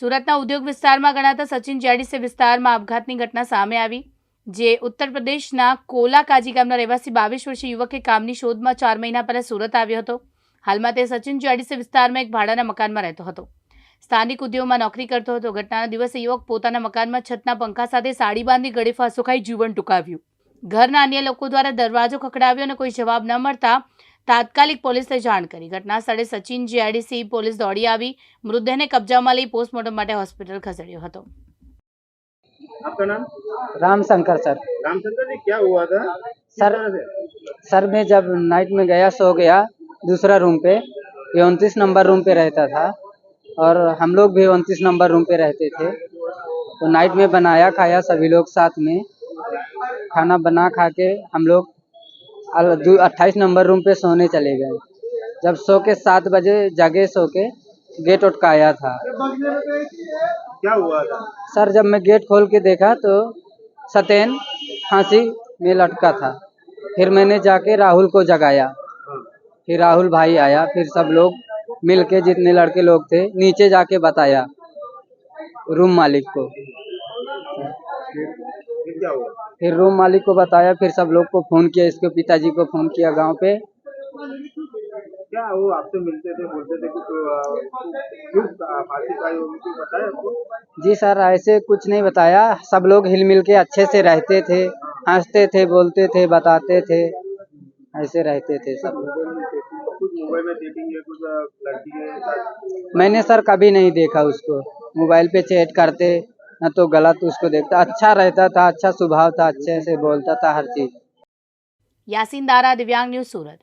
સુરતના ઉદ્યોગ વિસ્તારમાં ગણાતા સચિન જેડીસી વિસ્તારમાં આપઘાતની ઘટના સામે આવી, જે ઉત્તર પ્રદેશના કોલા કાજી ગામના રહેવાસી બાવીસ વર્ષીય યુવકે કામની શોધમાં ચાર મહિના પહેલા સુરત આવ્યો હતો. હાલમાં તે સચિન જેડીસી વિસ્તારમાં એક ભાડાના મકાનમાં રહેતો હતો. સ્થાનિક ઉદ્યોગમાં નોકરી કરતો હતો. ઘટનાના દિવસે યુવક પોતાના મકાનમાં છતના પંખા સાથે સાડી બાંધી ગળે ફાંસો ખાઈ જીવન ટૂંકાવ્યું. ઘરના અન્ય લોકો દ્વારા દરવાજો ખખડાવ્યો અને કોઈ જવાબ ન મળતા તાત્કાલિક પોલીસને જાણ કરી ઘટના સ્થળે સચિન જીઆઈડીસી પોલીસ દોડી આવી મૃતદેહને કબજામાં લઈ પોસ્ટમોર્ટમ માટે હોસ્પિટલ ખસેડ્યો હતો आपका नाम राम शंकर सर रामचंद्र जी क्या हुआ था किस सर तरह से? सर मैं जब नाइट में गया सो गया दूसरा रूम पे ये उनतीस नंबर रूम पे रहता था और हम लोग भी उनतीस नंबर रूम पे रहते थे तो नाइट में बनाया खाया सभी लोग साथ में खाना बना खा के हम लोग अट्ठाईस नंबर रूम पे सोने चले गए। जब सो के सात बजे जगे सो के गेट उठकाया था। क्या हुआ था? सर जब मैं गेट खोल के देखा तो सतेन फांसी में लटका था। फिर मैंने जाके राहुल को जगाया। हाँ। फिर राहुल भाई आया। फिर सब लोग मिल के जितने लड़के लोग थे नीचे जाके बताया रूम मालिक को। फिर क्या हुआ? फिर रूम मालिक को बताया फिर सब लोग को फ़ोन किया इसके पिताजी को फ़ोन किया गाँव पे। क्या वो आपसे मिलते थे बोलते थे कुछ फांसी पाई होगी कुछ बताया आपको? जी सर ऐसे कुछ नहीं बताया। सब लोग हिल मिल के अच्छे से रहते थे हँसते थे बोलते थे बताते थे। ऐसे रहते थे सब। मोबाइल में डेटिंग है कुछ लड़की मैंने सर कभी नहीं देखा उसको। मोबाइल पे चैट करते ना तो गलत उसको देखता। अच्छा रहता था अच्छा स्वभाव था, अच्छे से बोलता था हर चीज़। यासीन दारा, दिव्यांग न्यूज़, सूरत।